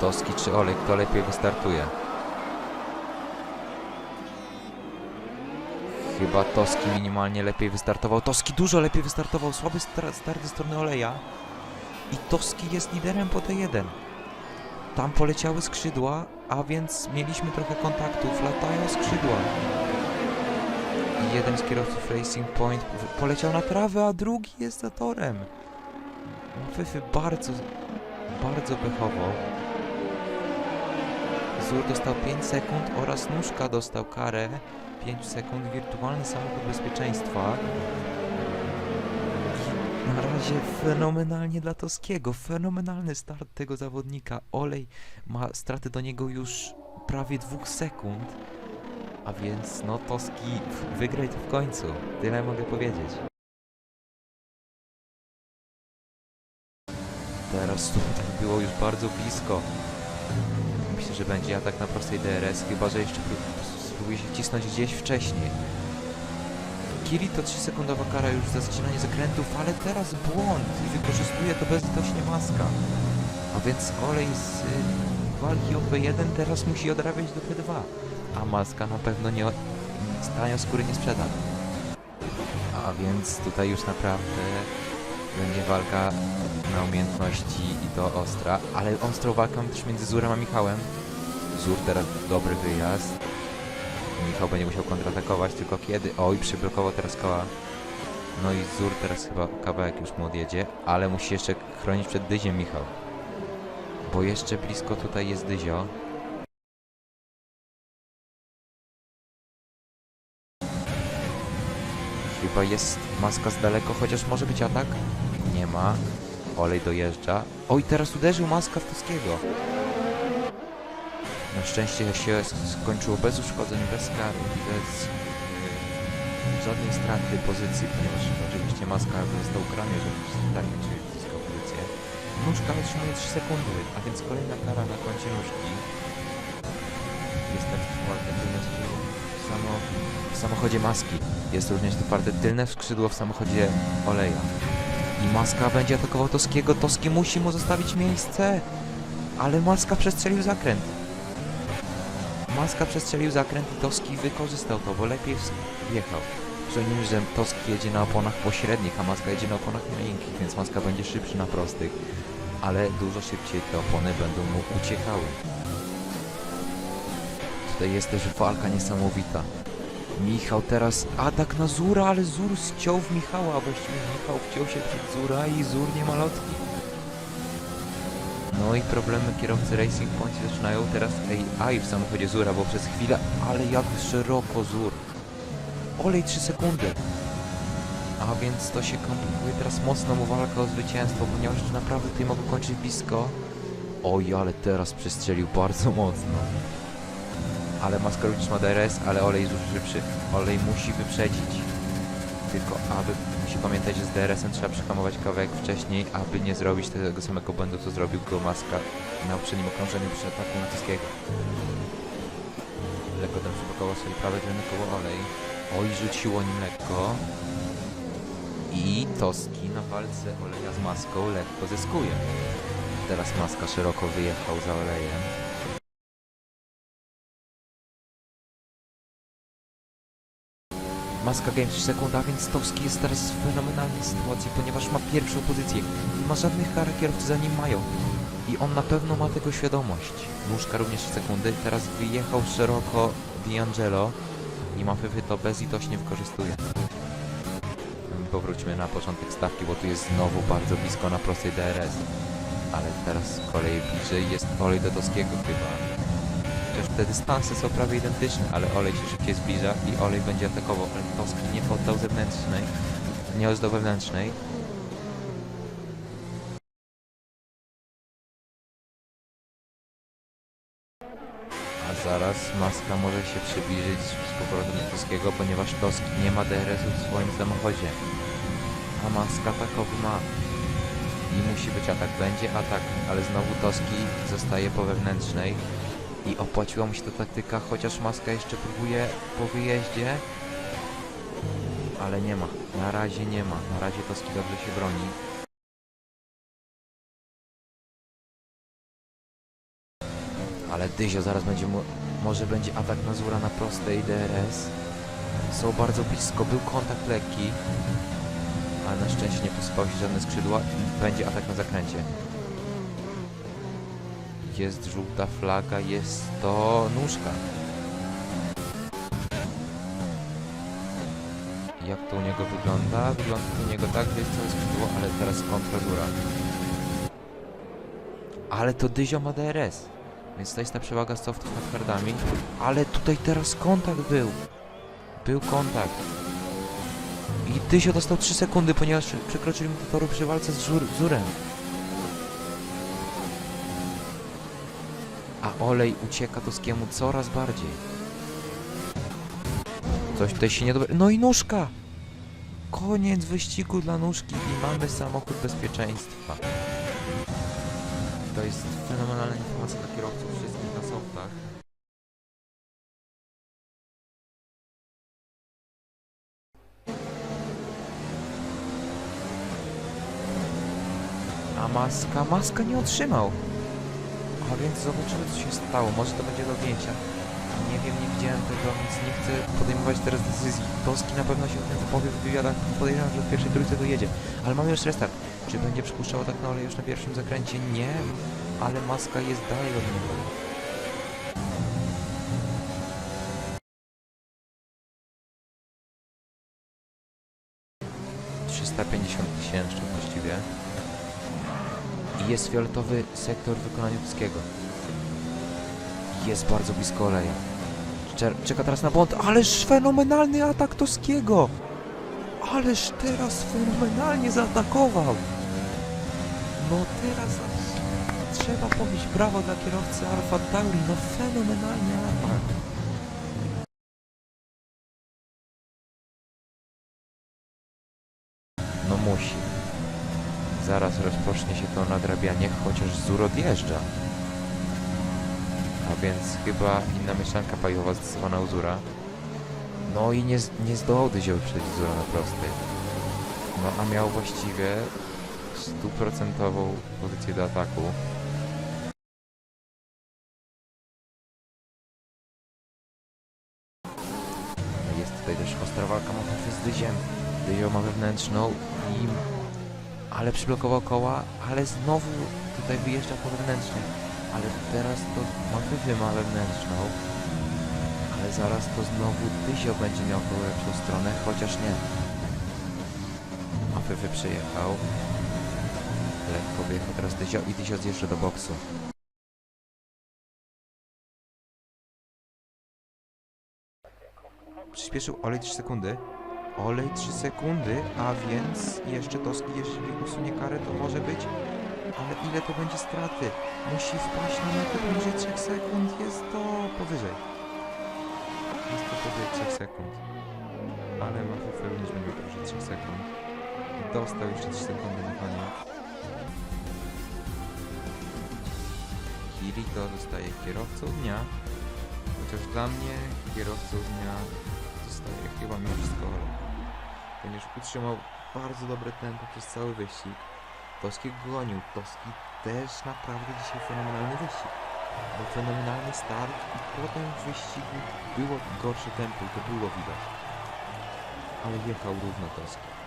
Toski czy Olej, kto lepiej wystartuje? Chyba Toski minimalnie lepiej wystartował. Toski dużo lepiej wystartował. Słaby star- start ze strony Oleja. I Toski jest liderem po T1. Tam poleciały skrzydła, a więc mieliśmy trochę kontaktów. Latają skrzydła. I jeden z kierowców Racing Point poleciał na trawę, a drugi jest za torem. Fyfy bardzo, bardzo pechowo. Zur dostał 5 sekund oraz Nóżka dostał karę 5 sekund. Wirtualny samochód bezpieczeństwa. Na razie fenomenalnie dla Toskiego. Fenomenalny start tego zawodnika. Olej ma straty do niego już prawie 2 sekund. A więc no Toski wygraj to w końcu. Tyle mogę powiedzieć. Teraz tutaj było już bardzo blisko. Myślę, że będzie atak na prostej DRS, chyba że jeszcze pró- spróbuje się wcisnąć gdzieś wcześniej. Kiri to 3-sekundowa kara już za zaczynanie zakrętów, ale teraz błąd i wykorzystuje to bezlitośnie maska. A więc olej z y, walki o P1 teraz musi odrabiać do P2. A maska na pewno nie, stają skóry nie sprzeda. A więc tutaj już naprawdę będzie walka na umiejętności i to ostra, ale ostrą walką też między Zurem a Michałem. Zur teraz dobry wyjazd. Michał będzie musiał kontratakować, tylko kiedy? Oj, przyblokował teraz koła. No i Zur teraz chyba kawałek już mu odjedzie, ale musi jeszcze chronić przed Dyziem Michał. Bo jeszcze blisko tutaj jest Dyzio. Chyba jest maska z daleko, chociaż może być atak. Nie ma. Olej dojeżdża. Oj, teraz uderzył maska w Toskiego. Na szczęście się skończyło bez uszkodzeń, bez kar bez yy, żadnej straty pozycji, ponieważ oczywiście maska został ukarany, że tak czy zyskał pozycję. Nóżka otrzymuje 3 sekundy, a więc kolejna kara na koncie nóżki. Jest tak twarde tylne skrzydło w, samo, w samochodzie maski. Jest również twarde tylne skrzydło w samochodzie oleja. I Maska będzie atakował Toskiego. Toski musi mu zostawić miejsce. Ale Maska przestrzelił zakręt. Maska przestrzelił zakręt i Toski wykorzystał to, bo lepiej wjechał. Przypomnijmy, że Toski jedzie na oponach pośrednich, a Maska jedzie na oponach miękkich, więc Maska będzie szybszy na prostych. Ale dużo szybciej te opony będą mu uciekały. Tutaj jest też walka niesamowita. Michał teraz atak na Zura, ale Zur ściął w Michała, a właściwie Michał wciął się przed Zura i Zur nie ma lotki. No i problemy kierowcy Racing Point zaczynają teraz AI w samochodzie Zura, bo przez chwilę, ale jak szeroko Zur. Olej 3 sekundy. A więc to się komplikuje teraz mocno mu walka o zwycięstwo, ponieważ naprawdę tutaj mogą kończyć blisko. Oj, ale teraz przestrzelił bardzo mocno. Ale Maska również ma DRS, ale Olej jest już szybszy. Olej musi wyprzedzić. Tylko aby, musi pamiętać, że z DRS-em trzeba przyhamować kawałek wcześniej, aby nie zrobić tego samego błędu, co zrobił go Maska na poprzednim okrążeniu przy ataku Natyskiego. Lekko tam przyblokował swoje prawe tylne koło Olej. Oj, rzuciło nim lekko. I Toski na walce Oleja z Maską lekko zyskuje. Teraz Maska szeroko wyjechał za Olejem. Maska Games 3 sekund, a więc Toski jest teraz w fenomenalnej sytuacji, ponieważ ma pierwszą pozycję. Nie ma żadnych kar, kierowcy za nim mają. I on na pewno ma tego świadomość. Nóżka również 3 sekundy, teraz wyjechał szeroko D'Angelo i Mafyfy to bezlitośnie wykorzystuje. Powróćmy na początek stawki, bo tu jest znowu bardzo blisko na prostej DRS. Ale teraz z kolei bliżej jest olej do Toskiego chyba. Chociaż te dystanse są prawie identyczne, ale olej się szybciej zbliża i olej będzie atakował. Toski nie poddał zewnętrznej, nie oddał wewnętrznej. A zaraz Maska może się przybliżyć z powrotem Toskiego, ponieważ Toski nie ma DRS-u w swoim samochodzie. A Maska takowy ma. I musi być atak. Będzie atak, ale znowu Toski zostaje po wewnętrznej. I opłaciła mu się ta taktyka, chociaż Maska jeszcze próbuje po wyjeździe. Ale nie ma. Na razie nie ma. Na razie Toski dobrze się broni. Ale Dyzio zaraz będzie mu... Może będzie atak na Zura na prostej DRS. Są bardzo blisko. Był kontakt lekki. Ale na szczęście nie posypały się żadne skrzydła. Będzie atak na zakręcie. Jest żółta flaga, jest to nóżka. Jak to u niego wygląda? Wygląda to u niego tak, że jest całe skrzydło, ale teraz kontra Zura. Ale to Dyzio ma DRS. Więc to jest ta przewaga softów nad hardami. Ale tutaj teraz kontakt był. Był kontakt. I Dyzio dostał 3 sekundy, ponieważ przekroczyli mu toru przy walce z Zur Zurem. Olej ucieka Toskiemu coraz bardziej. Coś tutaj się nie dobrze... No i nóżka! Koniec wyścigu dla nóżki i mamy samochód bezpieczeństwa. To jest fenomenalna informacja dla kierowców wszystkich na softach. A maska? Maska nie otrzymał. A więc zobaczymy co się stało. Może to będzie do zdjęcia. Nie wiem, nie widziałem tego, więc nie chcę podejmować teraz decyzji. Toski na pewno się o tym wypowie w wywiadach. Podejrzewam, że w pierwszej trójce dojedzie. Ale mamy już restart. Czy będzie przypuszczał tak na olej już na pierwszym zakręcie? Nie. Ale maska jest dalej od niego. ...350 tysięcy właściwie. I jest fioletowy sektor w wykonaniu Tuskiego. Jest bardzo blisko oleja. Czeka teraz na błąd, ależ fenomenalny atak Toskiego! Ależ teraz fenomenalnie zaatakował! No teraz trzeba powiedzieć brawo dla kierowcy Alfa Tauri, no fenomenalny atak! No musi. Zaraz rozpocznie się to nadrabianie, chociaż Zur odjeżdża. A więc chyba inna mieszanka paliwowa zastosowana u Zura. No i nie, nie zdołał Dyzio wyprzedzić Zura na prostej. No a miał właściwie stuprocentową pozycję do ataku. Jest tutaj też ostra walka Mafafy z Dyziem. Dyzio ma wewnętrzną i... Ale przyblokował koła, ale znowu tutaj wyjeżdża po wewnętrznej. Ale teraz to Mafyfy ma wewnętrzną. Ale zaraz to znowu Dyzio będzie miał tą lepszą stronę, chociaż nie. Mafyfy przyjechał. Lekko wyjechał teraz Dyzio i Dyzio zjeżdża do boksu. Przyspieszył olej 3 sekundy. Olej 3 sekundy, a więc jeszcze Toski, jeżeli usunie karę, to może być. Ale ile to będzie straty? Musi wpaść na metę poniżej 3 sekund. Jest to powyżej. Jest to powyżej 3 sekund. Ale Mafia również będzie powyżej 3 sekund. Dostał jeszcze 3 sekundy na koniec. Kirito zostaje kierowcą dnia. Chociaż dla mnie kierowcą dnia zostaje chyba mimo wszystko. Ponieważ utrzymał bardzo dobre tempo przez cały wyścig. Toski gonił. Toski też naprawdę dzisiaj fenomenalny wyścig. Był fenomenalny start i potem w wyścigu było gorsze tempo i to było widać. Ale jechał równo Toski.